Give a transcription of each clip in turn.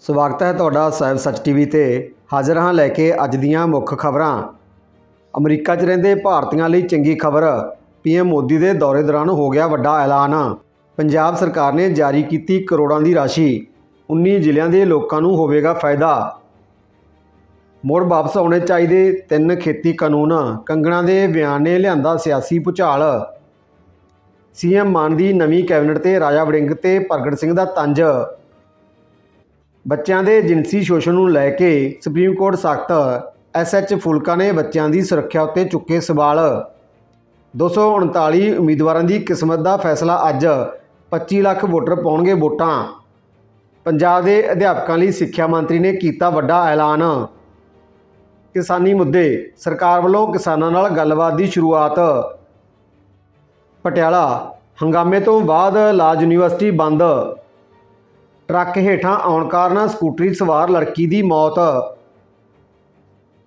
ਸਵਾਗਤ ਹੈ ਤੁਹਾਡਾ ਸਾਹਿਬ ਸੱਚ ਟੀਵੀ ਤੇ। ਹਾਜ਼ਰ ਹਾਂ ਲੈ ਕੇ ਅੱਜ ਦੀਆਂ ਮੁੱਖ ਖਬਰਾਂ। ਅਮਰੀਕਾ 'ਚ ਰਹਿੰਦੇ ਭਾਰਤੀਆਂ ਲਈ ਚੰਗੀ ਖਬਰ। ਪੀਐਮ ਮੋਦੀ ਦੇ ਦੌਰੇ ਦੌਰਾਨ ਹੋ ਗਿਆ ਵੱਡਾ ਐਲਾਨ। ਪੰਜਾਬ ਸਰਕਾਰ ਨੇ ਜਾਰੀ ਕੀਤੀ ਕਰੋੜਾਂ ਦੀ ਰਾਸ਼ੀ। 19 ਜ਼ਿਲ੍ਹਿਆਂ ਦੇ ਲੋਕਾਂ ਨੂੰ ਹੋਵੇਗਾ ਫਾਇਦਾ। ਮੁੜ ਵਾਪਸ ਆਉਣੇ ਚਾਹੀਦੇ ਤਿੰਨ ਖੇਤੀ ਕਾਨੂੰਨ। ਕੰਗਣਾ ਦੇ ਬਿਆਨ ਨੇ ਲਿਆਂਦਾ ਸਿਆਸੀ ਭੁਚਾਲ। ਸੀਐਮ ਮਾਨ ਦੀ ਨਵੀਂ ਕੈਬਨਿਟ ਤੇ ਰਾਜਾ ਵੜਿੰਗ ਤੇ ਪ੍ਰਗਟ ਸਿੰਘ ਦਾ ਤੰਜ। ਬੱਚਿਆਂ ਦੇ ਜਿਨਸੀ ਸ਼ੋਸ਼ਣ ਨੂੰ ਲੈ ਕੇ ਸੁਪਰੀਮ ਕੋਰਟ ਸਖਤ ਐਸਐਚ ਫੁਲਕਾ ਨੇ ਬੱਚਿਆਂ ਦੀ ਸੁਰੱਖਿਆ ਉੱਤੇ ਚੁੱਕੇ ਸਵਾਲ। 239 ਉਮੀਦਵਾਰਾਂ ਦੀ ਕਿਸਮਤ ਦਾ ਫੈਸਲਾ ਅੱਜ। 25 ਲੱਖ ਵੋਟਰ ਪਾਉਣਗੇ ਵੋਟਾਂ। ਪੰਜਾਬ ਦੇ ਅਧਿਆਪਕਾਂ ਲਈ ਸਿੱਖਿਆ ਮੰਤਰੀ ਨੇ ਕੀਤਾ ਵੱਡਾ ਐਲਾਨ। ਕਿਸਾਨੀ ਮੁੱਦੇ, ਸਰਕਾਰ ਵੱਲੋਂ ਕਿਸਾਨਾਂ ਨਾਲ ਗੱਲਬਾਤ ਦੀ ਸ਼ੁਰੂਆਤ। ਪਟਿਆਲਾ, ਹੰਗਾਮੇ ਤੋਂ ਬਾਅਦ ਲਾਜ ਯੂਨੀਵਰਸਿਟੀ ਬੰਦ। ਟਰੱਕ ਹੇਠਾਂ ਆਉਣ ਕਾਰਨ ਸਕੂਟਰੀ ਸਵਾਰ ਲੜਕੀ ਦੀ ਮੌਤ।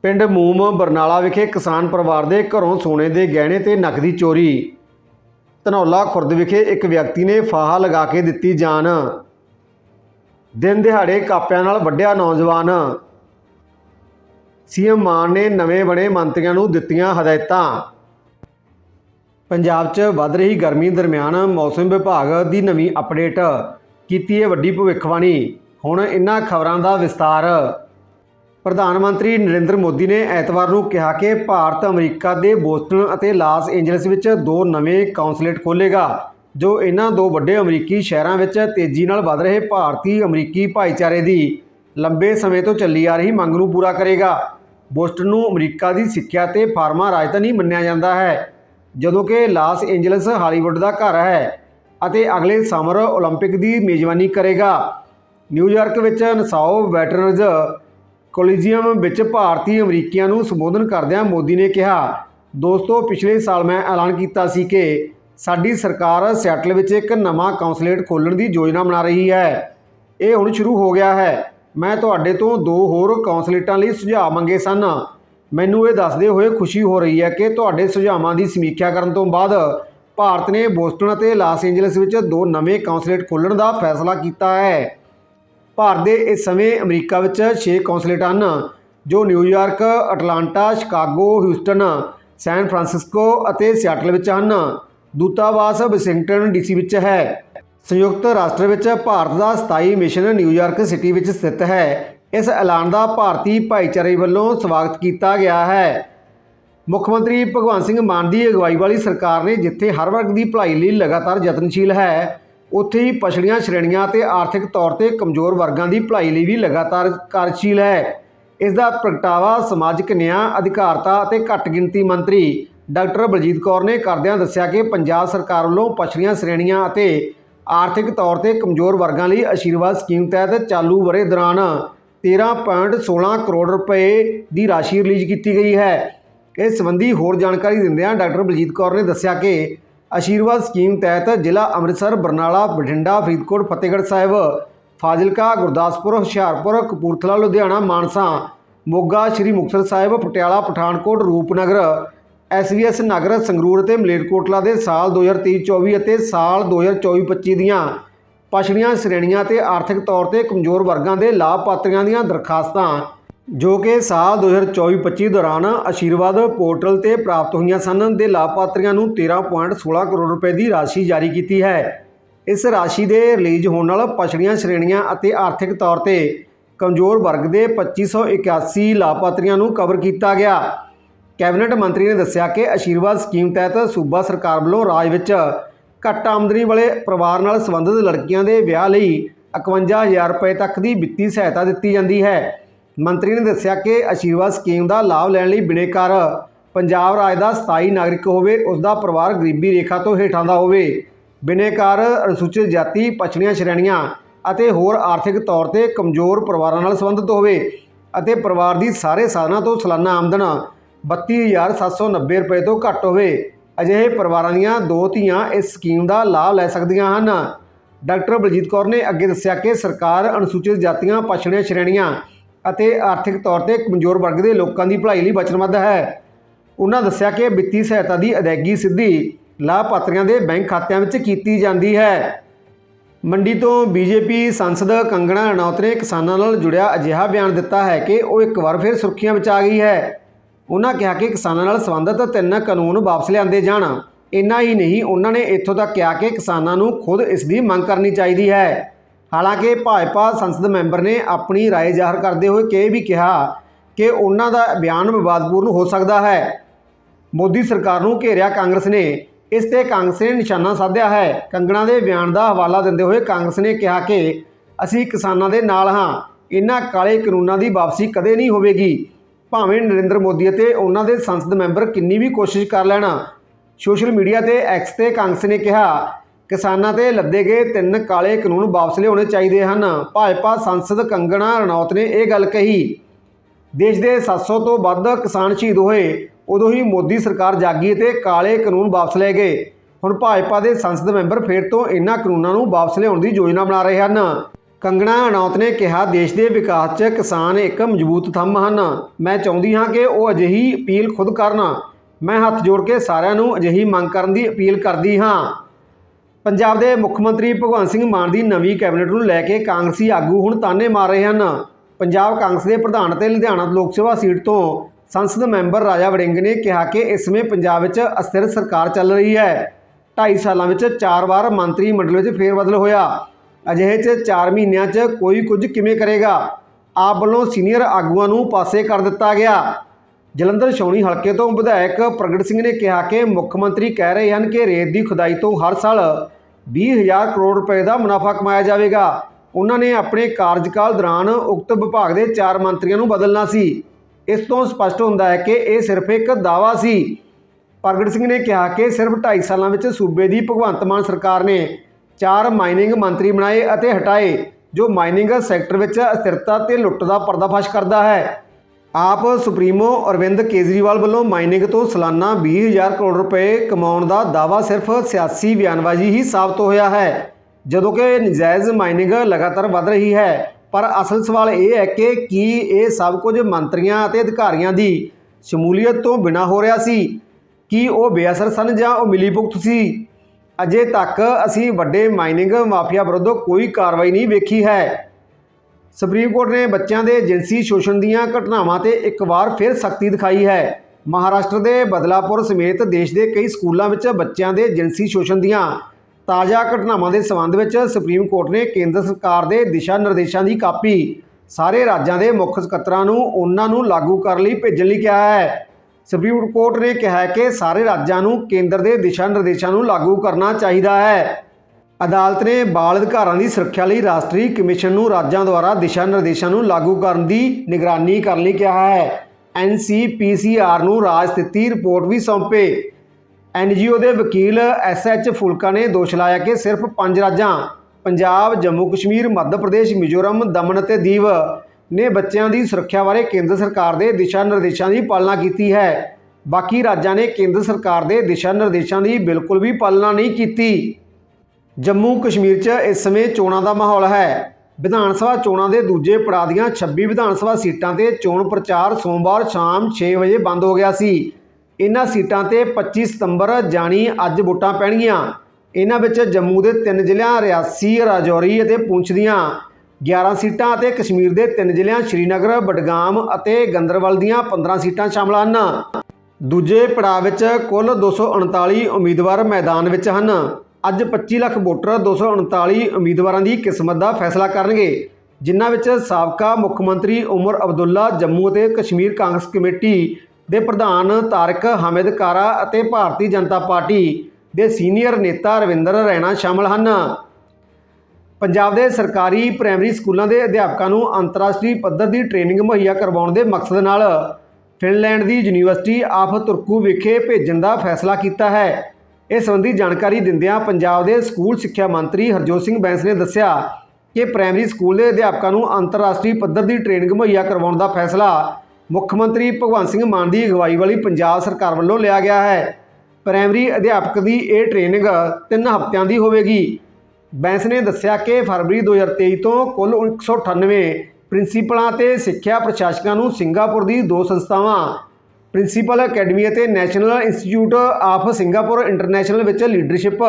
ਪਿੰਡ ਮੂਮ ਬਰਨਾਲਾ ਵਿਖੇ ਕਿਸਾਨ ਪਰਿਵਾਰ ਦੇ ਘਰੋਂ ਸੋਨੇ ਦੇ ਗਹਿਣੇ ਤੇ ਨਕਦੀ ਚੋਰੀ। ਧਨੌਲਾ ਖੁਰਦ ਵਿਖੇ ਇੱਕ ਵਿਅਕਤੀ ਨੇ ਫਾਹਾ ਲਗਾ ਕੇ ਦਿੱਤੀ ਜਾਨ। ਦਿਨ ਦਿਹਾੜੇ ਕਾਪਿਆਂ ਨਾਲ ਵੱਢਿਆ ਨੌਜਵਾਨ। ਸੀਐਮ ਮਾਨ ਨੇ ਨਵੇਂ ਬਣੇ ਮੰਤਰੀਆਂ ਨੂੰ ਦਿੱਤੀਆਂ ਹਦਾਇਤਾਂ। ਪੰਜਾਬ 'ਚ ਵੱਧ ਰਹੀ ਗਰਮੀ ਦਰਮਿਆਨ ਮੌਸਮ ਵਿਭਾਗ ਦੀ ਨਵੀਂ ਅਪਡੇਟ। ਕੀਤੀ ਹੈ ਵੱਡੀ ਭਵਿੱਖਬਾਣੀ। ਹੁਣ ਇਹਨਾਂ ਖਬਰਾਂ ਦਾ ਵਿਸਤਾਰ। ਪ੍ਰਧਾਨ ਮੰਤਰੀ ਨਰਿੰਦਰ ਮੋਦੀ ਨੇ ਐਤਵਾਰ ਨੂੰ ਕਿਹਾ ਕਿ ਭਾਰਤ ਅਮਰੀਕਾ ਦੇ ਬੋਸਟਨ ਅਤੇ ਲਾਸ ਏਂਜਲਸ ਵਿੱਚ ਦੋ ਨਵੇਂ ਕੌਂਸੂਲੇਟ ਖੋਲ੍ਹੇਗਾ, ਜੋ ਇਹਨਾਂ ਦੋ ਵੱਡੇ ਅਮਰੀਕੀ ਸ਼ਹਿਰਾਂ ਵਿੱਚ ਤੇਜ਼ੀ ਨਾਲ ਵੱਧ ਰਹੇ ਭਾਰਤੀ ਅਮਰੀਕੀ ਭਾਈਚਾਰੇ ਦੀ ਲੰਬੇ ਸਮੇਂ ਤੋਂ ਚੱਲੀ ਆ ਰਹੀ ਮੰਗ ਨੂੰ ਪੂਰਾ ਕਰੇਗਾ। ਬੋਸਟਨ ਨੂੰ ਅਮਰੀਕਾ ਦੀ ਸਿੱਖਿਆ ਤੇ ਫਾਰਮਾ ਰਾਜਧਾਨੀ ਮੰਨਿਆ ਜਾਂਦਾ ਹੈ, ਜਦੋਂ ਕਿ ਲਾਸ ਏਂਜਲਸ ਹਾਲੀਵੁੱਡ ਦਾ ਘਰ ਹੈ। ਅਤੇ ਅਗਲੇ ਸਮਰ 올림픽 ਦੀ ਮੇਜ਼ਬਾਨੀ ਕਰੇਗਾ ਨਿਊਯਾਰਕ ਵਿੱਚ ਨਸਾਓ ਵੈਟਰਨਜ਼ ਕੋਲੀਜੀਅਮ ਵਿੱਚ ਭਾਰਤੀ ਅਮਰੀਕੀਆਂ ਨੂੰ ਸੰਬੋਧਨ ਕਰਦਿਆਂ ਮੋਦੀ ਨੇ ਕਿਹਾ ਦੋਸਤੋ ਪਿਛਲੇ ਸਾਲ ਮੈਂ ਐਲਾਨ ਕੀਤਾ ਸੀ ਕਿ ਸਾਡੀ ਸਰਕਾਰ ਸਿਆਟਲ ਵਿੱਚ ਇੱਕ ਨਵਾਂ ਕੌਂਸੂਲੇਟ ਖੋਲ੍ਹਣ ਦੀ ਯੋਜਨਾ ਬਣਾ ਰਹੀ ਹੈ ਇਹ ਹੁਣ ਸ਼ੁਰੂ ਹੋ ਗਿਆ ਹੈ ਮੈਂ ਤੁਹਾਡੇ ਤੋਂ ਦੋ ਹੋਰ ਕੌਂਸੂਲੇਟਾਂ ਲਈ ਸੁਝਾਅ ਮੰਗੇ ਸਨ ਮੈਨੂੰ ਇਹ ਦੱਸਦੇ ਹੋਏ ਖੁਸ਼ੀ ਹੋ ਰਹੀ ਹੈ ਕਿ ਤੁਹਾਡੇ ਸੁਝਾਵਾਂ ਦੀ ਸਮੀਖਿਆ ਕਰਨ ਤੋਂ ਬਾਅਦ ਭਾਰਤ ਨੇ ਬੋਸਟਨ ਅਤੇ ਲਾਸ ਏਂਜਲਸ ਵਿੱਚ ਦੋ ਨਵੇਂ ਕੌਂਸੂਲੇਟ ਖੋਲ੍ਹਣ ਦਾ ਫੈਸਲਾ ਕੀਤਾ ਹੈ। ਭਾਰਤ ਦੇ ਇਸ ਸਮੇਂ ਅਮਰੀਕਾ ਵਿੱਚ 6 ਕੌਂਸੂਲੇਟ ਹਨ, ਜੋ New York Atlanta, Chicago, Houston, San Francisco ਅਤੇ ਸਿਆਟਲ ਵਿੱਚ ਹਨ। ਦੂਤਾਵਾਸ ਵਾਸ਼ਿੰਗਟਨ ਡੀਸੀ ਵਿੱਚ ਹੈ। ਸੰਯੁਕਤ ਰਾਸ਼ਟਰ ਵਿੱਚ ਭਾਰਤ ਦਾ ਸਥਾਈ ਮਿਸ਼ਨ ਨਿਊਯਾਰਕ ਸਿਟੀ ਵਿੱਚ ਸਥਿਤ ਹੈ। ਇਸ ਐਲਾਨ ਦਾ ਭਾਰਤੀ ਭਾਈਚਾਰੇ ਵੱਲੋਂ ਸਵਾਗਤ ਕੀਤਾ ਗਿਆ ਹੈ। ਮੁੱਖ ਮੰਤਰੀ ਭਗਵੰਤ ਸਿੰਘ ਮਾਨ ਦੀ ਅਗਵਾਈ ਵਾਲੀ ਸਰਕਾਰ ਨੇ ਜਿੱਥੇ ਹਰ ਵਰਗ ਦੀ ਭਲਾਈ ਲਈ ਲਗਾਤਾਰ ਯਤਨਸ਼ੀਲ ਹੈ, ਉੱਥੇ ਹੀ ਪਛੜੀਆਂ ਸ਼੍ਰੇਣੀਆਂ ਤੇ ਆਰਥਿਕ ਤੌਰ ਤੇ ਕਮਜ਼ੋਰ ਵਰਗਾਂ ਦੀ ਭਲਾਈ ਲਈ ਵੀ ਲਗਾਤਾਰ ਕਾਰਜਸ਼ੀਲ ਹੈ। ਇਸ ਦਾ ਪ੍ਰਗਟਾਵਾ ਸਮਾਜਿਕ ਨਿਆਂ, ਅਧਿਕਾਰਤਾ ਅਤੇ ਘੱਟ ਗਿਣਤੀ ਮੰਤਰੀ ਡਾਕਟਰ ਬਲਜੀਤ ਕੌਰ ਨੇ ਕਰਦਿਆਂ ਦੱਸਿਆ ਕਿ ਪੰਜਾਬ ਸਰਕਾਰ ਵੱਲੋਂ ਪਛੜੀਆਂ ਸ਼੍ਰੇਣੀਆਂ ਅਤੇ ਆਰਥਿਕ ਤੌਰ ਤੇ ਕਮਜ਼ੋਰ ਵਰਗਾਂ ਲਈ ਆਸ਼ੀਰਵਾਦ ਸਕੀਮ ਤਹਿਤ ਚਾਲੂ ਵਰੇ ਦੌਰਾਨ 13.16 ਕਰੋੜ ਰੁਪਏ ਦੀ ਰਾਸ਼ੀ ਰਿਲੀਜ਼ ਕੀਤੀ ਗਈ ਹੈ। ਇਸ ਸੰਬੰਧੀ ਹੋਰ ਜਾਣਕਾਰੀ ਦਿੰਦਿਆਂ ਡਾਕਟਰ ਬਲਜੀਤ ਕੌਰ ਨੇ ਦੱਸਿਆ ਕਿ ਆਸ਼ੀਰਵਾਦ ਸਕੀਮ ਤਹਿਤ ਜ਼ਿਲ੍ਹਾ ਅੰਮ੍ਰਿਤਸਰ, ਬਰਨਾਲਾ, ਬਠਿੰਡਾ, ਫਰੀਦਕੋਟ, ਫਤਿਹਗੜ੍ਹ ਸਾਹਿਬ, ਫਾਜ਼ਿਲਕਾ, ਗੁਰਦਾਸਪੁਰ, ਹੁਸ਼ਿਆਰਪੁਰ, ਕਪੂਰਥਲਾ, ਲੁਧਿਆਣਾ, ਮਾਨਸਾ, ਮੋਗਾ, ਸ੍ਰੀ ਮੁਕਤਸਰ ਸਾਹਿਬ, ਪਟਿਆਲਾ, ਪਠਾਨਕੋਟ, ਰੂਪਨਗਰ ਐਸਵੀਐਸ ਨਗਰ, ਸੰਗਰੂਰ ਅਤੇ ਮਲੇਰਕੋਟਲਾ ਦੇ ਸਾਲ 2023-24 ਅਤੇ ਸਾਲ 2024-25 ਦੀਆਂ ਪਛੜੀਆਂ ਸ਼੍ਰੇਣੀਆਂ ਤੇ ਆਰਥਿਕ ਤੌਰ ਤੇ ਕਮਜ਼ੋਰ ਵਰਗਾਂ ਦੇ ਲਾਭਪਾਤਰੀਆਂ ਦੀਆਂ ਦਰਖਾਸਤਾਂ ਜੋ ਕਿ ਸਾਲ 2024-25 ਦੌਰਾਨ ਆਸ਼ੀਰਵਾਦ ਪੋਰਟਲ ਤੇ ਪ੍ਰਾਪਤ ਹੋਈਆਂ ਸਨ ਦੇ ਲਾਭਪਾਤਰੀਆਂ ਨੂੰ 13.16 ਕਰੋੜ ਰੁਪਏ ਦੀ ਰਾਸ਼ੀ ਜਾਰੀ ਕੀਤੀ ਹੈ। ਇਸ ਰਾਸ਼ੀ ਦੇ ਰਿਲੀਜ਼ ਹੋਣ ਨਾਲ ਪਛੜੀਆਂ ਸ਼੍ਰੇਣੀਆਂ ਅਤੇ ਆਰਥਿਕ ਤੌਰ ਤੇ ਕਮਜ਼ੋਰ ਵਰਗ ਦੇ 2581 ਲਾਭਪਾਤਰੀਆਂ ਨੂੰ ਕਵਰ ਕੀਤਾ ਗਿਆ। ਕੈਬਨਿਟ ਮੰਤਰੀ ਨੇ ਦੱਸਿਆ ਕਿ ਆਸ਼ੀਰਵਾਦ ਸਕੀਮ ਤਹਿਤ ਸੂਬਾ ਸਰਕਾਰ ਵੱਲੋਂ ਰਾਜ ਵਿੱਚ ਘੱਟ ਆਮਦਨੀ ਵਾਲੇ ਪਰਿਵਾਰ ਨਾਲ ਸੰਬੰਧਿਤ ਲੜਕੀਆਂ ਦੇ ਵਿਆਹ ਲਈ 51000 ਰੁਪਏ ਤੱਕ ਦੀ ਵਿੱਤੀ ਸਹਾਇਤਾ ਦਿੱਤੀ ਜਾਂਦੀ ਹੈ। ਮੰਤਰੀ ਨੇ ਦੱਸਿਆ ਕਿ ਆਸ਼ੀਰਵਾਦ ਸਕੀਮ ਦਾ ਲਾਭ ਲੈਣ ਲਈ ਬਿਨੇਕਾਰ ਪੰਜਾਬ ਰਾਜ ਦਾ ਸਥਾਈ ਨਾਗਰਿਕ ਹੋਵੇ ਉਸ ਦਾ ਪਰਿਵਾਰ ਗਰੀਬੀ ਰੇਖਾ ਤੋਂ ਹੇਠਾਂ ਦਾ ਹੋਵੇ। ਬਿਨੇਕਾਰ ਅਨੁਸੂਚਿਤ ਜਾਤੀ ਪਛੜੀਆਂ ਸ਼੍ਰੇਣੀਆਂ ਅਤੇ ਹੋਰ ਆਰਥਿਕ ਤੌਰ ਤੇ ਕਮਜ਼ੋਰ ਪਰਿਵਾਰਾਂ ਨਾਲ ਸੰਬੰਧਿਤ ਹੋਵੇ ਅਤੇ ਪਰਿਵਾਰ ਦੀ ਸਾਰੇ ਸਾਧਨਾਂ ਤੋਂ ਸਾਲਾਨਾ ਆਮਦਨ 32790 ਰੁਪਏ ਤੋਂ ਘੱਟ ਹੋਵੇ। ਅਜਿਹੇ ਪਰਿਵਾਰਾਂ ਦੀਆਂ ਦੋ ਧੀਆਂ ਇਸ ਸਕੀਮ ਦਾ ਲਾਭ ਲੈ ਸਕਦੀਆਂ ਹਨ। ਡਾਕਟਰ ਬਲਜੀਤ ਕੌਰ ਨੇ ਅੱਗੇ ਦੱਸਿਆ ਕਿ ਸਰਕਾਰ ਅਨੁਸੂਚਿਤ ਜਾਤੀਆਂ ਪਛੜੀਆਂ ਸ਼੍ਰੇਣੀਆਂ ਅਤੇ ਆਰਥਿਕ ਤੌਰ ਤੇ ਕਮਜ਼ੋਰ ਵਰਗ ਦੇ ਲੋਕਾਂ ਦੀ ਭਲਾਈ ਲਈ ਵਚਨਬੱਧ ਹੈ। ਉਹਨਾਂ ਦੱਸਿਆ ਕਿ ਵਿੱਤੀ ਸਹਾਇਤਾ ਦੀ ਅਦਾਇਗੀ ਸਿੱਧੀ ਲਾਭਪਾਤਰੀਆਂ ਦੇ ਬੈਂਕ ਖਾਤਿਆਂ ਵਿੱਚ ਕੀਤੀ ਜਾਂਦੀ ਹੈ। ਮੰਡੀ ਤੋਂ ਬੀਜੇਪੀ ਸੰਸਦ ਕੰਗਣਾ ਰਣੌਤ ਨੇ ਕਿਸਾਨਾਂ ਨਾਲ ਜੁੜਿਆ ਅਜਿਹਾ ਬਿਆਨ ਦਿੱਤਾ ਹੈ ਕਿ ਉਹ ਇੱਕ ਵਾਰ ਫਿਰ ਸੁਰਖੀਆਂ ਵਿੱਚ ਆ ਗਈ ਹੈ। ਉਹਨਾਂ ਕਿਹਾ ਕਿ ਕਿਸਾਨਾਂ ਨਾਲ ਸੰਬੰਧਿਤ ਤਿੰਨ ਕਾਨੂੰਨ ਵਾਪਸ ਲਿਆਂਦੇ ਜਾਣ। ਇੰਨਾ ਹੀ ਨਹੀਂ, ਉਹਨਾਂ ਨੇ ਇੱਥੋਂ ਤੱਕ ਕਿਹਾ ਕਿ ਕਿਸਾਨਾਂ ਨੂੰ ਖੁਦ ਇਸ ਦੀ ਮੰਗ ਕਰਨੀ ਚਾਹੀਦੀ ਹੈ। ਹਾਲਾਂਕਿ ਭਾਜਪਾ ਸੰਸਦ ਮੈਂਬਰ ਨੇ ਆਪਣੀ رائے ਜ਼ਾਹਰ ਕਰਦੇ ਹੋਏ ਕਿ ਇਹ ਵੀ ਕਿਹਾ ਕਿ ਉਹਨਾਂ ਦਾ ਬਿਆਨ ਵਿਵਾਦਪੂਰਨ ਹੋ ਸਕਦਾ ਹੈ ਮੋਦੀ ਸਰਕਾਰ ਨੂੰ ਘੇਰਿਆ ਕਾਂਗਰਸ ਨੇ ਇਸ ਤੇ ਕਾਂਗਰਸ ਨੇ ਨਿਸ਼ਾਨਾ ਸਾਧਿਆ ਹੈ ਕੰਗਣਾ ਦੇ ਬਿਆਨ ਦਾ ਹਵਾਲਾ ਦਿੰਦੇ ਹੋਏ ਕਾਂਗਰਸ ਨੇ ਕਿਹਾ ਕਿ ਅਸੀਂ ਕਿਸਾਨਾਂ ਦੇ ਨਾਲ ਹਾਂ ਇਹਨਾਂ ਕਾਲੇ ਕਾਨੂੰਨਾਂ ਦੀ ਵਾਪਸੀ ਕਦੇ ਨਹੀਂ ਹੋਵੇਗੀ ਭਾਵੇਂ ਨਰਿੰਦਰ ਮੋਦੀ ਅਤੇ ਉਹਨਾਂ ਦੇ ਸੰਸਦ ਮੈਂਬਰ ਕਿੰਨੀ ਵੀ ਕੋਸ਼ਿਸ਼ ਕਰ ਲੈਣ ਸੋਸ਼ਲ ਮੀਡੀਆ ਤੇ ਐਕਸ ਤੇ ਕਾਂਗਰਸ ਨੇ ਕਿਹਾ ਕਿਸਾਨਾਂ ਤੇ ਲੱਦੇ ਗਏ ਤਿੰਨ ਕਾਲੇ ਕਾਨੂੰਨ ਵਾਪਸ ਲਿਆਉਣੇ ਚਾਹੀਦੇ ਹਨ। ਭਾਜਪਾ ਸੰਸਦ ਕੰਗਣਾ ਰਣੌਤ ਨੇ ਇਹ ਗੱਲ ਕਹੀ। ਦੇਸ਼ ਦੇ 700 ਤੋਂ ਵੱਧ ਕਿਸਾਨ ਸ਼ਹੀਦ ਹੋਏ। ਉਦੋਂ ਹੀ ਮੋਦੀ ਸਰਕਾਰ ਜਾਗੀ ਤੇ ਕਾਲੇ ਕਾਨੂੰਨ ਵਾਪਸ ਲੈ ਗਏ। ਹੁਣ ਭਾਜਪਾ ਦੇ ਸੰਸਦ ਮੈਂਬਰ ਫੇਰ ਤੋਂ ਇਹਨਾਂ ਕਾਨੂੰਨਾਂ ਨੂੰ ਵਾਪਸ ਲਿਆਉਣ ਦੀ ਯੋਜਨਾ ਬਣਾ ਰਹੇ ਹਨ। ਕੰਗਣਾ ਰਣੌਤ ਨੇ ਕਿਹਾ, ਦੇਸ਼ ਦੇ ਵਿਕਾਸ 'ਚ ਕਿਸਾਨ ਇੱਕ ਮਜ਼ਬੂਤ ਥੰਮ ਹਨ। ਮੈਂ ਚਾਹੁੰਦੀ ਹਾਂ ਕਿ ਉਹ ਅਜਿਹੀ ਅਪੀਲ ਖੁਦ ਕਰਨ। ਮੈਂ ਹੱਥ ਜੋੜ ਕੇ ਸਾਰਿਆਂ ਨੂੰ ਅਜਿਹੀ ਮੰਗ ਕਰਨ ਦੀ ਅਪੀਲ ਕਰਦੀ ਹਾਂ। ਪੰਜਾਬ ਦੇ ਮੁੱਖ ਮੰਤਰੀ ਭਗਵੰਤ ਸਿੰਘ ਮਾਨ ਦੀ ਨਵੀਂ ਕੈਬਨਿਟ ਨੂੰ ਲੈ ਕੇ ਕਾਂਗਰਸੀ ਆਗੂ ਹੁਣ ਤਾਨੇ ਮਾਰ ਰਹੇ ਹਨ। ਪੰਜਾਬ ਕਾਂਗਰਸ ਦੇ ਪ੍ਰਧਾਨ ਅਤੇ ਲੁਧਿਆਣਾ ਲੋਕ ਸਭਾ ਸੀਟ ਤੋਂ ਸੰਸਦ ਮੈਂਬਰ ਰਾਜਾ ਵੜਿੰਗ ਨੇ ਕਿਹਾ ਕਿ ਇਸ ਸਮੇਂ ਪੰਜਾਬ ਵਿੱਚ ਅਸਥਿਰ ਸਰਕਾਰ ਚੱਲ ਰਹੀ ਹੈ। 2.5 ਸਾਲਾਂ ਵਿੱਚ ਚਾਰ ਵਾਰ ਮੰਤਰੀ ਮੰਡਲ ਵਿੱਚ ਫੇਰ ਬਦਲ ਹੋਇਆ। ਅਜਿਹੇ 'ਚ 4 ਮਹੀਨਿਆਂ 'ਚ ਕੋਈ ਕੁਝ ਕਿਵੇਂ ਕਰੇਗਾ? ਆਪ ਵੱਲੋਂ ਸੀਨੀਅਰ ਆਗੂਆਂ ਨੂੰ ਪਾਸੇ ਕਰ ਦਿੱਤਾ ਗਿਆ। ਜਲੰਧਰ ਛਾਉਣੀ ਹਲਕੇ ਤੋਂ ਵਿਧਾਇਕ ਪ੍ਰਗਟ ਸਿੰਘ ਨੇ ਕਿਹਾ ਕਿ ਮੁੱਖ ਮੰਤਰੀ ਕਹਿ ਰਹੇ ਹਨ ਕਿ ਰੇਤ ਦੀ ਖੁਦਾਈ ਤੋਂ ਹਰ ਸਾਲ 20000 ਕਰੋੜ ਰੁਪਏ ਦਾ ਮੁਨਾਫਾ ਕਮਾਇਆ ਜਾਵੇਗਾ। ਉਹਨਾਂ ਨੇ ਆਪਣੇ ਕਾਰਜਕਾਲ ਦੌਰਾਨ ਉਕਤ ਵਿਭਾਗ ਦੇ ਚਾਰ ਮੰਤਰੀਆਂ ਨੂੰ ਬਦਲਣਾ ਸੀ। ਇਸ ਤੋਂ ਸਪਸ਼ਟ ਹੁੰਦਾ ਹੈ ਕਿ ਇਹ ਸਿਰਫ ਇੱਕ ਦਾਅਵਾ ਸੀ। ਪ੍ਰਗਟ ਸਿੰਘ ਨੇ ਕਿਹਾ ਕਿ ਸਿਰਫ 2.5 ਸਾਲਾਂ ਵਿੱਚ ਸੂਬੇ ਦੀ ਭਗਵੰਤ ਮਾਨ ਸਰਕਾਰ ਨੇ ਚਾਰ ਮਾਈਨਿੰਗ ਮੰਤਰੀ ਬਣਾਏ ਅਤੇ ਹਟਾਏ, ਜੋ ਮਾਈਨਿੰਗ ਸੈਕਟਰ ਵਿੱਚ ਅਸਥਿਰਤਾ ਤੇ ਲੁੱਟ ਦਾ ਪਰਦਾਫਾਸ਼ ਕਰਦਾ ਹੈ। ਆਪ ਸੁਪਰੀਮੋ ਅਰਵਿੰਦ ਕੇਜਰੀਵਾਲ ਵੱਲੋਂ ਮਾਈਨਿੰਗ ਤੋਂ ਸਾਲਾਨਾ 20000 ਕਰੋੜ ਰੁਪਏ ਕਮਾਉਣ ਦਾ ਦਾਅਵਾ ਸਿਰਫ ਸਿਆਸੀ ਬਿਆਨਬਾਜ਼ੀ ਹੀ ਸਾਬਤ ਹੋਇਆ ਹੈ, ਜਦੋਂ ਕਿ ਨਜਾਇਜ਼ ਮਾਈਨਿੰਗ ਲਗਾਤਾਰ ਵੱਧ ਰਹੀ ਹੈ। ਪਰ ਅਸਲ ਸਵਾਲ ਇਹ ਹੈ ਕਿ ਕੀ ਇਹ ਸਭ ਕੁਝ ਮੰਤਰੀਆਂ ਅਤੇ ਅਧਿਕਾਰੀਆਂ ਦੀ ਸ਼ਮੂਲੀਅਤ ਤੋਂ ਬਿਨਾਂ ਹੋ ਰਿਹਾ ਸੀ? ਕੀ ਉਹ ਬੇਅਸਰ ਸਨ ਜਾਂ ਉਹ ਮਿਲੀਭੁਗਤ ਸੀ? ਅਜੇ ਤੱਕ ਅਸੀਂ ਵੱਡੇ ਮਾਈਨਿੰਗ ਮਾਫੀਆ ਵਿਰੁੱਧ ਕੋਈ ਕਾਰਵਾਈ ਨਹੀਂ ਵੇਖੀ ਹੈ। ਸੁਪਰੀਮ ਕੋਰਟ ਨੇ ਬੱਚਿਆਂ ਦੇ ਜਿਨਸੀ ਸ਼ੋਸ਼ਣ ਦੀਆਂ ਘਟਨਾਵਾਂ ਤੇ ਇੱਕ ਵਾਰ ਫਿਰ ਸਖਤੀ ਦਿਖਾਈ ਹੈ। ਮਹਾਰਾਸ਼ਟਰ ਦੇ ਬਦਲਾਪੁਰ ਸਮੇਤ ਦੇਸ਼ ਦੇ ਕਈ ਸਕੂਲਾਂ ਵਿੱਚ ਬੱਚਿਆਂ ਦੇ ਜਿਨਸੀ ਸ਼ੋਸ਼ਣ ਦੀਆਂ ਤਾਜ਼ਾ ਘਟਨਾਵਾਂ ਦੇ ਸੰਬੰਧ ਵਿੱਚ ਸੁਪਰੀਮ ਕੋਰਟ ਨੇ ਕੇਂਦਰ ਸਰਕਾਰ ਦੇ ਦਿਸ਼ਾ ਨਿਰਦੇਸ਼ਾਂ ਦੀ ਕਾਪੀ ਸਾਰੇ ਰਾਜਾਂ ਦੇ ਮੁੱਖ ਸਕੱਤਰਾਂ ਨੂੰ ਉਹਨਾਂ ਨੂੰ ਲਾਗੂ ਕਰਨ ਲਈ ਭੇਜਣ ਲਈ ਕਿਹਾ ਹੈ। ਸੁਪਰੀਮ ਕੋਰਟ ਨੇ ਕਿਹਾ ਹੈ ਕਿ ਸਾਰੇ ਰਾਜਾਂ ਨੂੰ ਕੇਂਦਰ ਦੇ ਦਿਸ਼ਾ ਨਿਰਦੇਸ਼ਾਂ ਨੂੰ ਲਾਗੂ ਕਰਨਾ ਚਾਹੀਦਾ ਹੈ। ਅਦਾਲਤ ਨੇ ਬਾਲ ਅਧਿਕਾਰਾਂ ਦੀ ਸੁਰੱਖਿਆ ਲਈ ਰਾਸ਼ਟਰੀ ਕਮਿਸ਼ਨ ਨੂੰ ਰਾਜਾਂ ਦੁਆਰਾ ਦਿਸ਼ਾ ਨਿਰਦੇਸ਼ਾਂ ਨੂੰ ਲਾਗੂ ਕਰਨ ਦੀ ਨਿਗਰਾਨੀ ਕਰਨ ਲਈ ਕਿਹਾ ਹੈ। ਐਨਸੀਪੀਸੀਆਰ ਨੂੰ ਰਾਜ ਸਥਿਤੀ ਰਿਪੋਰਟ ਵੀ ਸੌਂਪੇ। ਐਨਜੀਓ ਦੇ ਵਕੀਲ ਐਸਐਚ ਫੁਲਕਾ ਨੇ ਦੋਸ਼ ਲਾਇਆ ਕਿ ਸਿਰਫ ਪੰਜ ਰਾਜਾਂ, ਪੰਜਾਬ, ਜੰਮੂ ਕਸ਼ਮੀਰ, ਮੱਧ ਪ੍ਰਦੇਸ਼, ਮਿਜ਼ੋਰਮ, ਦਮਨ ਅਤੇ ਦੀਵ ਨੇ ਬੱਚਿਆਂ ਦੀ ਸੁਰੱਖਿਆ ਬਾਰੇ ਕੇਂਦਰ ਸਰਕਾਰ ਦੇ ਦਿਸ਼ਾ ਨਿਰਦੇਸ਼ਾਂ ਦੀ ਪਾਲਣਾ ਕੀਤੀ ਹੈ। ਬਾਕੀ ਰਾਜਾਂ ਨੇ ਕੇਂਦਰ ਸਰਕਾਰ ਦੇ ਦਿਸ਼ਾ ਨਿਰਦੇਸ਼ਾਂ ਦੀ ਬਿਲਕੁਲ ਵੀ ਪਾਲਣਾ ਨਹੀਂ ਕੀਤੀ। ਜੰਮੂ ਕਸ਼ਮੀਰ 'ਚ ਇਸ ਸਮੇਂ ਚੋਣਾਂ ਦਾ ਮਾਹੌਲ ਹੈ। ਵਿਧਾਨ ਸਭਾ ਚੋਣਾਂ ਦੇ ਦੂਜੇ ਪੜਾਅ ਦੀਆਂ 26 ਵਿਧਾਨ ਸਭਾ ਸੀਟਾਂ ਤੇ ਚੋਣ ਪ੍ਰਚਾਰ ਸੋਮਵਾਰ ਸ਼ਾਮ 6 ਵਜੇ ਬੰਦ ਹੋ ਗਿਆ ਸੀ। ਇਹਨਾਂ ਸੀਟਾਂ ਤੇ 25 ਸਤੰਬਰ ਜਾਣੀ ਅੱਜ ਵੋਟਾਂ ਪੈਣਗੀਆਂ। ਇਹਨਾਂ ਵਿੱਚ ਜੰਮੂ ਦੇ ਤਿੰਨ ਜ਼ਿਲ੍ਹਿਆਂ ਰਿਆਸੀ, ਰਾਜੌਰੀ ਅਤੇ ਪੁੰਛ ਦੀਆਂ 11 ਸੀਟਾਂ ਅਤੇ ਕਸ਼ਮੀਰ ਦੇ ਤਿੰਨ ਜ਼ਿਲ੍ਹਿਆਂ ਸ਼੍ਰੀਨਗਰ, ਬਡਗਾਮ ਅਤੇ ਗੰਦਰਬਲ ਦੀਆਂ 15 ਸੀਟਾਂ ਸ਼ਾਮਲ ਹਨ। ਦੂਜੇ ਪੜਾਅ ਵਿੱਚ ਕੁੱਲ 239 ਉਮੀਦਵਾਰ ਮੈਦਾਨ ਵਿੱਚ ਹਨ। ਅੱਜ 25 ਲੱਖ ਵੋਟਰ 239 ਉਮੀਦਵਾਰਾਂ ਦੀ ਕਿਸਮਤ ਦਾ ਫੈਸਲਾ ਕਰਨਗੇ, ਜਿਨ੍ਹਾਂ ਵਿੱਚ ਸਾਬਕਾ ਮੁੱਖ ਮੰਤਰੀ ਉਮਰ ਅਬਦੁੱਲਾ, ਜੰਮੂ ਅਤੇ ਕਸ਼ਮੀਰ ਕਾਂਗਰਸ ਕਮੇਟੀ ਦੇ ਪ੍ਰਧਾਨ ਤਾਰਕ ਹਾਮਿਦ ਕਾਰਾ ਅਤੇ ਭਾਰਤੀ ਜਨਤਾ ਪਾਰਟੀ ਦੇ ਸੀਨੀਅਰ ਨੇਤਾ ਰਵਿੰਦਰ ਰੈਣਾ ਸ਼ਾਮਲ ਹਨ। ਪੰਜਾਬ ਦੇ ਸਰਕਾਰੀ ਪ੍ਰਾਇਮਰੀ ਸਕੂਲਾਂ ਦੇ ਅਧਿਆਪਕਾਂ ਨੂੰ ਅੰਤਰਰਾਸ਼ਟਰੀ ਪੱਧਰ ਦੀ ਟ੍ਰੇਨਿੰਗ ਮੁਹੱਈਆ ਕਰਵਾਉਣ ਦੇ ਮਕਸਦ ਨਾਲ ਫਿਨਲੈਂਡ ਦੀ ਯੂਨੀਵਰਸਿਟੀ ਆਫ ਤੁਰਕੂ ਵਿਖੇ ਭੇਜਣ ਦਾ ਫੈਸਲਾ ਕੀਤਾ ਹੈ। ਇਸ ਸੰਬੰਧੀ ਜਾਣਕਾਰੀ ਦਿੰਦਿਆਂ ਪੰਜਾਬ ਦੇ ਸਕੂਲ ਸਿੱਖਿਆ ਮੰਤਰੀ ਹਰਜੋਤ ਸਿੰਘ ਬੈਂਸ ਨੇ ਦੱਸਿਆ ਕਿ ਪ੍ਰਾਇਮਰੀ ਸਕੂਲ ਦੇ ਅਧਿਆਪਕਾਂ ਨੂੰ ਅੰਤਰਰਾਸ਼ਟਰੀ ਪੱਧਰ ਦੀ ਟ੍ਰੇਨਿੰਗ ਮੁਹੱਈਆ ਕਰਵਾਉਣ ਦਾ ਫੈਸਲਾ ਮੁੱਖ ਮੰਤਰੀ ਭਗਵੰਤ ਸਿੰਘ ਮਾਨ ਦੀ ਅਗਵਾਈ ਵਾਲੀ ਪੰਜਾਬ ਸਰਕਾਰ ਵੱਲੋਂ ਲਿਆ ਗਿਆ ਹੈ। ਪ੍ਰਾਇਮਰੀ ਅਧਿਆਪਕ ਦੀ ਇਹ ਟ੍ਰੇਨਿੰਗ 3 ਹਫ਼ਤਿਆਂ ਦੀ ਹੋਵੇਗੀ। ਬੈਂਸ ਨੇ ਦੱਸਿਆ ਕਿ ਫਰਵਰੀ 2023 ਤੋਂ ਕੁੱਲ 198 ਪ੍ਰਿੰਸੀਪਲਾਂ ਤੇ ਸਿੱਖਿਆ ਪ੍ਰਸ਼ਾਸਕਾਂ ਨੂੰ ਸਿੰਗਾਪੁਰ ਦੀ ਦੋ ਸੰਸਥਾਵਾਂ ਪ੍ਰਿੰਸੀਪਲ ਅਕੈਡਮੀ ਅਤੇ national institute of Singapore international ਵਿੱਚ ਲੀਡਰਸ਼ਿਪ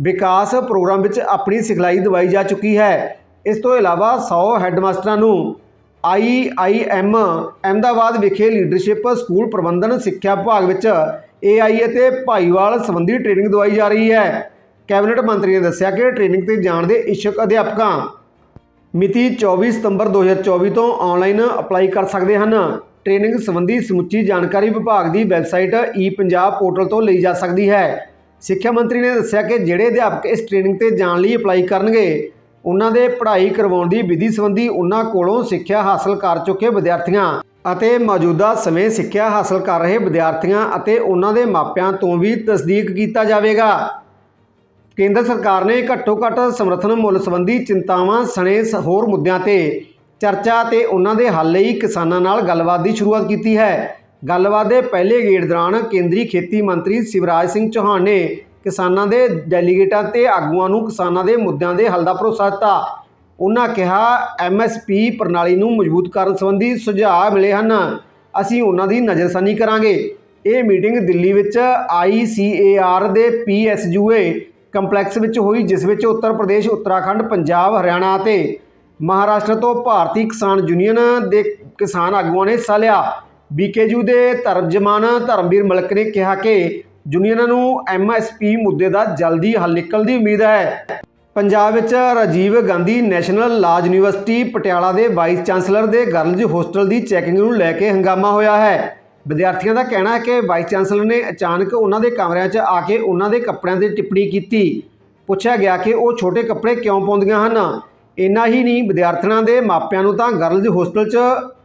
ਵਿਕਾਸ ਪ੍ਰੋਗਰਾਮ ਵਿੱਚ ਆਪਣੀ ਸਿਖਲਾਈ ਦਿਵਾਈ ਜਾ ਚੁੱਕੀ ਹੈ। ਇਸ ਤੋਂ ਇਲਾਵਾ 100 ਹੈੱਡਮਾਸਟਰਾਂ ਨੂੰ ਆਈਆਈਐਮ ਅਹਿਮਦਾਬਾਦ ਵਿਖੇ ਲੀਡਰਸ਼ਿਪ ਸਕੂਲ ਪ੍ਰਬੰਧਨ ਸਿੱਖਿਆ ਵਿਭਾਗ ਵਿੱਚ ਏਆਈ ਅਤੇ ਭਾਈਵਾਲ ਸੰਬੰਧੀ ਟ੍ਰੇਨਿੰਗ ਦਵਾਈ ਜਾ ਰਹੀ ਹੈ। ਕੈਬਨਿਟ ਮੰਤਰੀ ਨੇ ਦੱਸਿਆ ਕਿ ਟ੍ਰੇਨਿੰਗ ਤੇ ਜਾਣ ਦੇ ਇੱਛੁਕ ਅਧਿਆਪਕਾਂ ਮਿਤੀ 24 ਸਤੰਬਰ 2024 ਤੋਂ ਆਨਲਾਈਨ ਅਪਲਾਈ ਕਰ ਸਕਦੇ ਹਨ। ਟ੍ਰੇਨਿੰਗ ਸੰਬੰਧੀ ਸਮੁੱਚੀ ਜਾਣਕਾਰੀ ਵਿਭਾਗ ਦੀ ਵੈਬਸਾਈਟ ਈ ਪੰਜਾਬ ਪੋਰਟਲ ਤੋਂ ਲਈ ਜਾ ਸਕਦੀ ਹੈ। ਸਿੱਖਿਆ ਮੰਤਰੀ ਨੇ ਦੱਸਿਆ ਕਿ ਜਿਹੜੇ ਅਧਿਆਪਕ ਇਸ ਟ੍ਰੇਨਿੰਗ ਤੇ ਜਾਣ ਲਈ ਅਪਲਾਈ ਕਰਨਗੇ, ਉਹਨਾਂ ਦੇ ਪੜ੍ਹਾਈ ਕਰਵਾਉਣ ਦੀ ਵਿਧੀ ਸੰਬੰਧੀ ਉਹਨਾਂ ਕੋਲੋਂ ਸਿੱਖਿਆ ਹਾਸਲ ਕਰ ਚੁੱਕੇ ਵਿਦਿਆਰਥੀਆਂ ਅਤੇ ਮੌਜੂਦਾ ਸਮੇਂ ਸਿੱਖਿਆ ਹਾਸਲ ਕਰ ਰਹੇ ਵਿਦਿਆਰਥੀਆਂ ਅਤੇ ਉਹਨਾਂ ਦੇ ਮਾਪਿਆਂ ਤੋਂ ਵੀ ਤਸਦੀਕ ਕੀਤਾ ਜਾਵੇਗਾ। ਕੇਂਦਰ ਸਰਕਾਰ ਨੇ ਘੱਟੋ-ਘੱਟ ਸਮਰਥਨ ਮੁੱਲ ਸੰਬੰਧੀ ਚਿੰਤਾਵਾਂ ਸਣੇ ਸ- ਹੋਰ ਮੁੱਦਿਆਂ ਤੇ ਚਰਚਾ ਤੇ ਉਹਨਾਂ ਦੇ ਹੱਲ ਲਈ ਕਿਸਾਨਾਂ ਨਾਲ ਗੱਲਬਾਤ ਦੀ ਸ਼ੁਰੂਆਤ ਕੀਤੀ ਹੈ। ਗੱਲਬਾਤ ਦੇ ਪਹਿਲੇ ਗੇੜ ਦੌਰਾਨ ਕੇਂਦਰੀ ਖੇਤੀ ਮੰਤਰੀ ਸ਼ਿਵਰਾਜ ਸਿੰਘ ਚੌਹਾਨ ਨੇ ਕਿਸਾਨਾਂ ਦੇ ਡੈਲੀਗੇਟਾਂ ਤੇ ਆਗੂਆਂ ਨੂੰ ਕਿਸਾਨਾਂ ਦੇ ਮੁੱਦਿਆਂ ਦੇ ਹੱਲ ਦਾ ਭਰੋਸਾ ਦਿੱਤਾ। ਉਹਨਾਂ ਕਿਹਾ ਐਮਐਸਪੀ ਪ੍ਰਣਾਲੀ ਨੂੰ ਮਜ਼ਬੂਤ ਕਰਨ ਸੰਬੰਧੀ ਸੁਝਾਅ ਮਿਲੇ ਹਨ। ਅਸੀਂ ਉਹਨਾਂ ਦੀ ਨਜ਼ਰਸਾਨੀ ਕਰਾਂਗੇ। ਇਹ ਮੀਟਿੰਗ ਦਿੱਲੀ ਵਿੱਚ ਆਈਸੀਏਆਰ ਦੇ ਪੀਐਸਯੂਏ ਕੰਪਲੈਕਸ ਵਿੱਚ ਹੋਈ, ਜਿਸ ਵਿੱਚ ਉੱਤਰ ਪ੍ਰਦੇਸ਼, ਉੱਤਰਾਖੰਡ, ਪੰਜਾਬ, ਹਰਿਆਣਾ ਅਤੇ ਮਹਾਰਾਸ਼ਟਰ ਤੋਂ ਭਾਰਤੀ ਕਿਸਾਨ ਯੂਨੀਅਨ ਦੇ ਕਿਸਾਨ ਆਗੂਆਂ ਨੇ ਹਿੱਸਾ ਲਿਆ। ਬੀਕੇਯੂ ਦੇ ਤਰਜਮਾਨ ਧਰਮਵੀਰ ਮਲਕ ਨੇ ਕਿਹਾ ਕਿ ਯੂਨੀਅਨਾਂ ਨੂੰ ਐਮਐਸਪੀ ਮੁੱਦੇ ਦਾ ਜਲਦੀ ਹੱਲ ਨਿਕਲਣ ਦੀ ਉਮੀਦ ਹੈ। ਪੰਜਾਬ ਵਿੱਚ Rajiv Gandhi national law university Patiala ਦੇ ਵਾਈਸ ਚਾਂਸਲਰ ਦੇ ਗਰਲਜ਼ ਹੋਸਟਲ ਦੀ ਚੈਕਿੰਗ ਨੂੰ ਲੈ ਕੇ ਹੰਗਾਮਾ ਹੋਇਆ ਹੈ। ਵਿਦਿਆਰਥੀਆਂ ਦਾ ਕਹਿਣਾ ਹੈ ਕਿ ਵਾਈਸ ਚਾਂਸਲਰ ਨੇ ਅਚਾਨਕ ਉਹਨਾਂ ਦੇ ਕਮਰਿਆਂ 'ਚ ਆ ਕੇ ਉਹਨਾਂ ਦੇ ਕੱਪੜਿਆਂ ਤੇ ਟਿੱਪਣੀ ਕੀਤੀ। ਪੁੱਛਿਆ ਗਿਆ ਕਿ ਉਹ ਛੋਟੇ ਕੱਪੜੇ ਕਿਉਂ ਪਾਉਂਦੀਆਂ ਹਨ? ਇੰਨਾ ਹੀ ਨਹੀਂ, ਵਿਦਿਆਰਥਣਾਂ ਦੇ ਮਾਪਿਆਂ ਨੂੰ ਤਾਂ ਗਰਲਜ਼ ਹੋਸਟਲ 'ਚ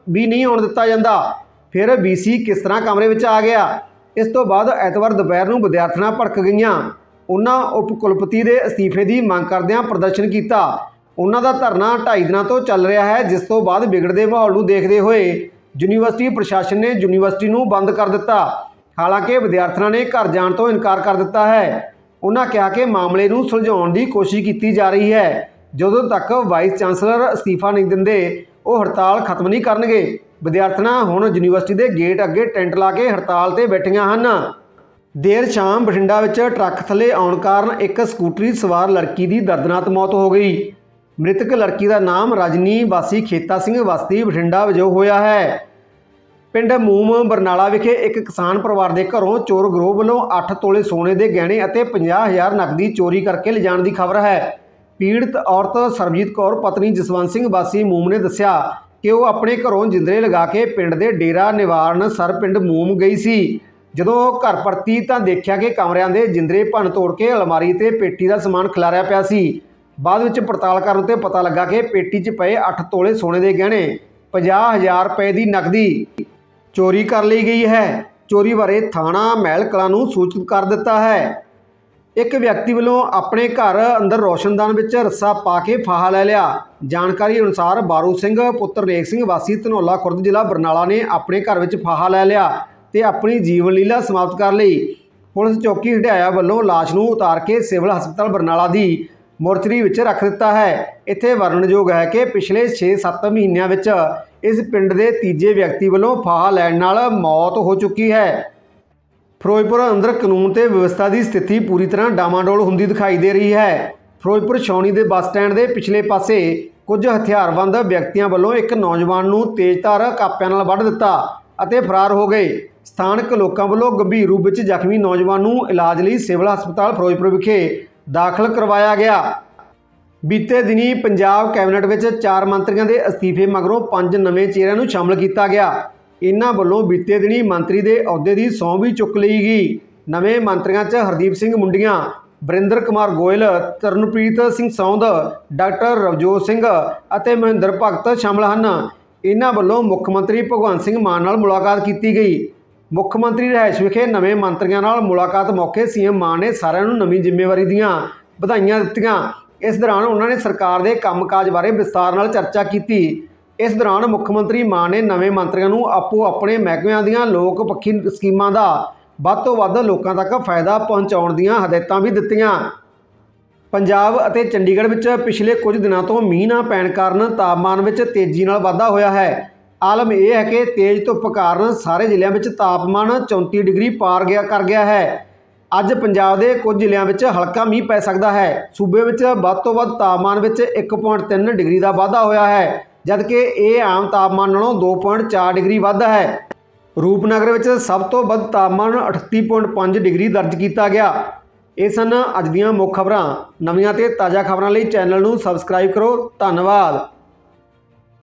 ਵੀ ਨਹੀਂ ਆਉਣ ਦਿੱਤਾ ਜਾਂਦਾ। ਫਿਰ ਵੀਸੀ ਕਿਸ ਤਰ੍ਹਾਂ ਕਮਰੇ ਵਿੱਚ ਆ ਗਿਆ? ਇਸ ਤੋਂ ਬਾਅਦ ਐਤਵਾਰ ਦੁਪਹਿਰ ਨੂੰ ਵਿਦਿਆਰਥਣਾਂ ਭੜਕ ਗਈਆਂ। ਉਹਨਾਂ ਉਪ ਕੁਲਪਤੀ ਦੇ ਅਸਤੀਫੇ ਦੀ ਮੰਗ ਕਰਦਿਆਂ ਪ੍ਰਦਰਸ਼ਨ ਕੀਤਾ। ਉਹਨਾਂ ਦਾ ਧਰਨਾ ਢਾਈ ਦਿਨਾਂ ਤੋਂ ਚੱਲ ਰਿਹਾ ਹੈ, ਜਿਸ ਤੋਂ ਬਾਅਦ ਵਿਗੜਦੇ ਮਾਹੌਲ ਨੂੰ ਦੇਖਦੇ ਹੋਏ ਯੂਨੀਵਰਸਿਟੀ ਪ੍ਰਸ਼ਾਸਨ ਨੇ ਯੂਨੀਵਰਸਿਟੀ ਨੂੰ ਬੰਦ ਕਰ ਦਿੱਤਾ। ਹਾਲਾਂਕਿ ਵਿਦਿਆਰਥਣਾਂ ਨੇ ਘਰ ਜਾਣ ਤੋਂ ਇਨਕਾਰ ਕਰ ਦਿੱਤਾ ਹੈ। ਉਹਨਾਂ ਕਿਹਾ ਕਿ ਮਾਮਲੇ ਨੂੰ ਸੁਲਝਾਉਣ ਦੀ ਕੋਸ਼ਿਸ਼ ਕੀਤੀ ਜਾ ਰਹੀ ਹੈ। ਜਦੋਂ ਤੱਕ ਵਾਈਸ ਚਾਂਸਲਰ ਅਸਤੀਫਾ ਨਹੀਂ ਦਿੰਦੇ, ਉਹ ਹੜਤਾਲ ਖਤਮ ਨਹੀਂ ਕਰਨਗੇ। ਵਿਦਿਆਰਥਣਾਂ ਹੁਣ ਯੂਨੀਵਰਸਿਟੀ ਦੇ ਗੇਟ ਅੱਗੇ ਟੈਂਟ ਲਾ ਕੇ ਹੜਤਾਲ ਤੇ ਬੈਠੀਆਂ ਹਨ। ਦੇਰ ਸ਼ਾਮ ਬਠਿੰਡਾ ਵਿੱਚ ਟਰੱਕ ਥੱਲੇ ਆਉਣ ਕਾਰਨ ਇੱਕ ਸਕੂਟਰੀ ਸਵਾਰ ਲੜਕੀ ਦੀ ਦਰਦਨਾਕ ਮੌਤ ਹੋ ਗਈ। ਮ੍ਰਿਤਕ ਲੜਕੀ ਦਾ ਨਾਮ ਰਜਨੀ, ਵਾਸੀ ਖੇਤਾ ਸਿੰਘ ਵਸਤੀ ਬਠਿੰਡਾ ਵਜੋਂ ਹੋਇਆ ਹੈ। ਪਿੰਡ ਮੂਮ ਬਰਨਾਲਾ ਵਿਖੇ ਇੱਕ ਕਿਸਾਨ ਪਰਿਵਾਰ ਦੇ ਘਰੋਂ ਚੋਰ ਗਰੋਹ ਵੱਲੋਂ 8 ਤੋਲੇ ਸੋਨੇ ਦੇ ਗਹਿਣੇ ਅਤੇ 50000 ਨਕਦੀ ਚੋਰੀ ਕਰਕੇ ਲਿਜਾਣ ਦੀ ਖਬਰ ਹੈ। ਪੀੜਤ ਔਰਤ ਸਰਬਜੀਤ ਕੌਰ, ਪਤਨੀ ਜਸਵੰਤ ਸਿੰਘ ਵਾਸੀ ਮੂਮ ਨੇ ਦੱਸਿਆ ਕਿ ਉਹ ਆਪਣੇ ਘਰੋਂ ਜਿੰਦਰੇ ਲਗਾ ਕੇ ਪਿੰਡ ਦੇ ਡੇਰਾ ਨਿਵਾਰਨ ਸਰ ਪਿੰਡ ਮੂਮ ਗਈ ਸੀ। ਜਦੋਂ ਉਹ ਘਰ ਪਰਤੀ ਤਾਂ ਦੇਖਿਆ ਕਿ ਕਮਰਿਆਂ ਦੇ ਜਿੰਦਰੇ ਭੰਨ ਤੋੜ ਕੇ ਅਲਮਾਰੀ ਤੇ ਪੇਟੀ ਦਾ ਸਮਾਨ ਖਿਲਾਰਿਆ ਪਿਆ ਸੀ। ਬਾਅਦ ਵਿੱਚ ਪੜਤਾਲ ਕਰਨ ਤੇ ਪਤਾ ਲੱਗਾ ਕਿ ਪੇਟੀ 'ਚ ਪਏ 8 ਤੋਲੇ ਸੋਨੇ ਦੇ ਗਹਿਣੇ 50000 ਰੁਪਏ ਦੀ ਨਕਦੀ ਚੋਰੀ ਕਰ ਲਈ ਗਈ ਹੈ। ਚੋਰੀ ਬਾਰੇ ਥਾਣਾ ਮਹਿਲ ਕਲਾਂ ਨੂੰ ਸੂਚਿਤ ਕਰ ਦਿੱਤਾ ਹੈ। ਇੱਕ ਵਿਅਕਤੀ ਵੱਲੋਂ ਆਪਣੇ ਘਰ ਅੰਦਰ ਰੋਸ਼ਨਦਾਨ ਵਿੱਚ ਰੱਸਾ ਪਾ ਕੇ ਫਾਹਾ ਲੈ ਲਿਆ। ਜਾਣਕਾਰੀ ਅਨੁਸਾਰ ਬਾਰੂ ਸਿੰਘ, ਪੁੱਤਰ ਨੇਕ ਸਿੰਘ, ਵਾਸੀ ਧਨੌਲਾ ਖੁਰਦ ਜ਼ਿਲ੍ਹਾ ਬਰਨਾਲਾ ਨੇ ਆਪਣੇ ਘਰ ਵਿੱਚ ਫਾਹਾ ਲੈ ਲਿਆ ਤੇ ਆਪਣੀ ਜੀਵਨ ਲੀਲਾ ਸਮਾਪਤ ਕਰ ਲਈ। ਪੁਲਿਸ ਚੌਕੀ ਹਟਿਆਇਆ ਵੱਲੋਂ ਲਾਸ਼ ਨੂੰ ਉਤਾਰ ਕੇ ਸਿਵਲ ਹਸਪਤਾਲ ਬਰਨਾਲਾ ਦੀ ਮੋਰਚਰੀ ਵਿੱਚ ਰੱਖ ਦਿੱਤਾ ਹੈ। ਇੱਥੇ ਵਰਣਨਯੋਗ ਹੈ ਕਿ ਪਿਛਲੇ 6-7 ਮਹੀਨਿਆਂ ਵਿੱਚ ਇਸ ਪਿੰਡ ਦੇ ਤੀਜੇ ਵਿਅਕਤੀ ਵੱਲੋਂ ਫਾਹਾ ਲੈਣ ਨਾਲ ਮੌਤ ਹੋ ਚੁੱਕੀ ਹੈ। ਫਿਰੋਜ਼ਪੁਰ ਅੰਦਰ ਕਾਨੂੰਨ ਤੇ ਵਿਵਸਥਾ ਦੀ ਸਥਿਤੀ ਪੂਰੀ ਤਰ੍ਹਾਂ ਡਾਮਾਡੋਲ ਹੁੰਦੀ ਦਿਖਾਈ ਦੇ ਰਹੀ ਹੈ। ਫਿਰੋਜ਼ਪੁਰ ਛਾਉਣੀ ਦੇ ਬੱਸ ਸਟੈਂਡ ਦੇ ਪਿਛਲੇ ਪਾਸੇ ਕੁਝ ਹਥਿਆਰਬੰਦ ਵਿਅਕਤੀਆਂ ਵੱਲੋਂ ਇੱਕ ਨੌਜਵਾਨ ਨੂੰ ਤੇਜ਼ਧਾਰ ਕਾਪਿਆਂ ਨਾਲ ਵੱਢ ਦਿੱਤਾ ਅਤੇ ਫਰਾਰ ਹੋ ਗਏ। ਸਥਾਨਕ ਲੋਕਾਂ ਵੱਲੋਂ ਗੰਭੀਰ ਰੂਪ ਵਿੱਚ ਜ਼ਖਮੀ ਨੌਜਵਾਨ ਨੂੰ ਇਲਾਜ ਲਈ ਸਿਵਲ ਹਸਪਤਾਲ ਫਿਰੋਜ਼ਪੁਰ ਵਿਖੇ ਦਾਖਲ ਕਰਵਾਇਆ ਗਿਆ। ਬੀਤੇ ਦਿਨੀ ਪੰਜਾਬ ਕੈਬਨਿਟ ਵਿੱਚ ਚਾਰ ਮੰਤਰੀਆਂ ਦੇ ਅਸਤੀਫੇ ਮਗਰੋਂ ਪੰਜ ਨਵੇਂ ਚਿਹਰਿਆਂ ਨੂੰ ਸ਼ਾਮਲ ਕੀਤਾ ਗਿਆ। ਇਹਨਾਂ ਵੱਲੋਂ ਬੀਤੇ ਦਿਨੀ ਮੰਤਰੀ ਦੇ ਅਹੁਦੇ ਦੀ ਸਹੁੰ ਵੀ ਚੁੱਕ ਲਈ ਗਈ। ਨਵੇਂ ਮੰਤਰੀਆਂ 'ਚ ਹਰਦੀਪ ਸਿੰਘ ਮੁੰਡੀਆਂ ਬਰਿੰਦਰ ਕੁਮਾਰ ਗੋਇਲ, ਤਰਨਪ੍ਰੀਤ ਸਿੰਘ ਸੌਂਦ, ਡਾਕਟਰ ਰਵਜੋਤ ਸਿੰਘ ਅਤੇ ਮਹਿੰਦਰ ਭਗਤ ਸ਼ਾਮਲ ਹਨ। ਇਹਨਾਂ ਵੱਲੋਂ ਮੁੱਖ ਮੰਤਰੀ ਭਗਵੰਤ ਸਿੰਘ ਮਾਨ ਨਾਲ ਮੁਲਾਕਾਤ ਕੀਤੀ ਗਈ। ਮੁੱਖ ਮੰਤਰੀ ਰਿਹਾਇਸ਼ ਵਿਖੇ ਨਵੇਂ ਮੰਤਰੀਆਂ ਨਾਲ ਮੁਲਾਕਾਤ ਮੌਕੇ ਸੀਐਮ ਮਾਨ ਨੇ ਸਾਰਿਆਂ ਨੂੰ ਨਵੀਂ ਜ਼ਿੰਮੇਵਾਰੀ ਦੀਆਂ ਵਧਾਈਆਂ ਦਿੱਤੀਆਂ। ਇਸ ਦੌਰਾਨ ਉਹਨਾਂ ਨੇ ਸਰਕਾਰ ਦੇ ਕੰਮਕਾਜ ਬਾਰੇ ਵਿਸਤਾਰ ਨਾਲ ਚਰਚਾ ਕੀਤੀ। ਇਸ ਦੌਰਾਨ ਮੁੱਖ ਮੰਤਰੀ ਮਾਨ ਨੇ ਨਵੇਂ ਮੰਤਰੀਆਂ ਨੂੰ ਆਪੋ ਆਪਣੇ ਮਹਿਕਮਿਆਂ ਦੀਆਂ ਲੋਕ ਪੱਖੀ ਸਕੀਮਾਂ ਦਾ ਵੱਧ ਤੋਂ ਵੱਧ ਲੋਕਾਂ ਤੱਕ ਫਾਇਦਾ ਪਹੁੰਚਾਉਣ ਦੀਆਂ ਹਦਾਇਤਾਂ ਵੀ ਦਿੱਤੀਆਂ। ਪੰਜਾਬ ਅਤੇ ਚੰਡੀਗੜ੍ਹ ਵਿੱਚ ਪਿਛਲੇ ਕੁਝ ਦਿਨਾਂ ਤੋਂ ਮੀਂਹ ਨਾ ਪੈਣ ਕਾਰਨ ਤਾਪਮਾਨ ਵਿੱਚ ਤੇਜ਼ੀ ਨਾਲ ਵਾਧਾ ਹੋਇਆ ਹੈ। ਆਲਮ ਇਹ ਹੈ ਕਿ ਤੇਜ਼ ਧੁੱਪ ਕਾਰਨ ਸਾਰੇ ਜ਼ਿਲ੍ਹਿਆਂ ਵਿੱਚ ਤਾਪਮਾਨ 34 ਡਿਗਰੀ ਪਾਰ ਗਿਆ, ਕਰ ਗਿਆ ਹੈ। ਅੱਜ ਪੰਜਾਬ ਦੇ ਕੁਝ ਜ਼ਿਲ੍ਹਿਆਂ ਵਿੱਚ ਹਲਕਾ ਮੀਂਹ ਪੈ ਸਕਦਾ ਹੈ। ਸੂਬੇ ਵਿੱਚ ਵੱਧ ਤੋਂ ਵੱਧ ਤਾਪਮਾਨ ਵਿੱਚ 1.3 ਡਿਗਰੀ ਦਾ ਵਾਧਾ ਹੋਇਆ ਹੈ। ਜਦਕਿ ਇਹ ਆਮ ਤਾਪਮਾਨ ਨਾਲੋਂ 2.4 ਡਿਗਰੀ ਵੱਧ ਹੈ। ਰੂਪਨਗਰ ਵਿੱਚ ਸਭ ਤੋਂ ਵੱਧ ਤਾਪਮਾਨ 38.5 ਡਿਗਰੀ ਦਰਜ ਕੀਤਾ ਗਿਆ। ਇਹ ਸਨ ਅੱਜ ਦੀਆਂ ਮੁੱਖ ਖਬਰਾਂ। ਨਵੀਆਂ ਤੇ ਤਾਜ਼ਾ ਖਬਰਾਂ ਲਈ ਚੈਨਲ ਨੂੰ ਸਬਸਕ੍ਰਾਈਬ ਕਰੋ। ਧੰਨਵਾਦ।